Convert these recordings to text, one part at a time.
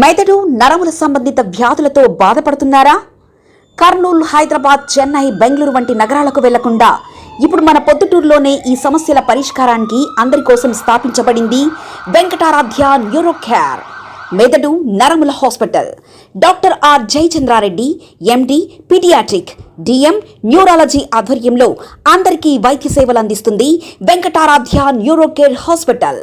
మెదడు నరముల సంబంధిత వ్యాధులతో బాధపడుతున్నారా? కర్నూలు హైదరాబాద్ చెన్నై బెంగళూరు వంటి నగరాలకు వెళ్ళకుండా ఇప్పుడు మన పొద్దుటూరులోనే ఈ సమస్యల పరిష్కారానికి అందరి కోసం స్థాపించబడింది వెంకటారాధ్య న్యూరో కేర్ మెదడు నరముల hospital. Doctor R Jayachandra Reddy MD paediatric. DM neurology ఆధ్వర్యంలో అందరికీ వైద్య సేవలు అందిస్తుంది వెంకటారాధ్య న్యూరో కేర్ హాస్పిటల్.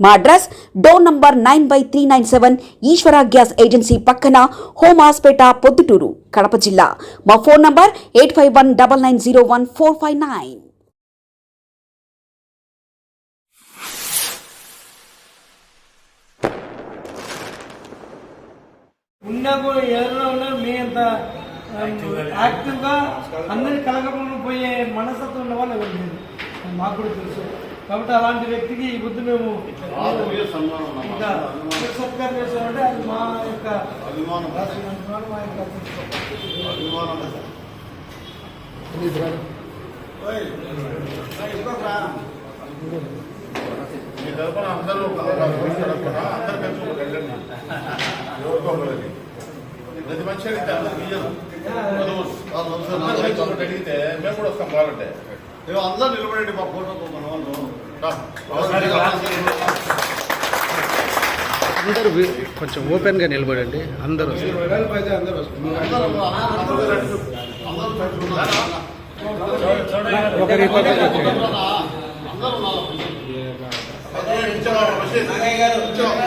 మా address door number nine by three nine seven Eshwara gas agency పక్కన హోమ్ హాస్పేట పొద్దుటూరు కడప జిల్లా. మా phone number eight five one double nine zero one four five nine ఉన్నా కూడా ఎవరిలో ఉన్నా మీ అంత um, యాక్టివ్గా అందరి కలగకుండా పోయే మనస్తత్వం ఉన్న వాళ్ళు ఎవరు లేదు మాకు కూడా తెలుసు. కాబట్టి అలాంటి వ్యక్తికి ఈ బుద్ధి మేము ఇంకా సత్కారం చేసామంటే అది మా యొక్క అభిమానం మా యొక్క అభిమానం ఓయ్, ఇదిగోరా. మీ తరపున అందరూ అందరూ కలిసి ఒక వెళ్ళండి. ఎవరికో ఒకరికి. ప్రతి మనిషి అడిగితే అందరికి ఇయ్యరు. అడిగితే మేము కూడా వస్తాం కావాలంటే ఇవి అందరూ నిలబడండి మా ఫోటోతో మన వాళ్ళు. అందరూ కొంచెం ఓపెన్గా నిలబడండి. అందరూ అందరూ అందరూ అందరూ రండి. అందరూ పెట్టుకున్నారు. ఒకరి. అందరూ ఉన్నారు. అదే ఇచ్చావా, రషీద్? ఇచ్చావా?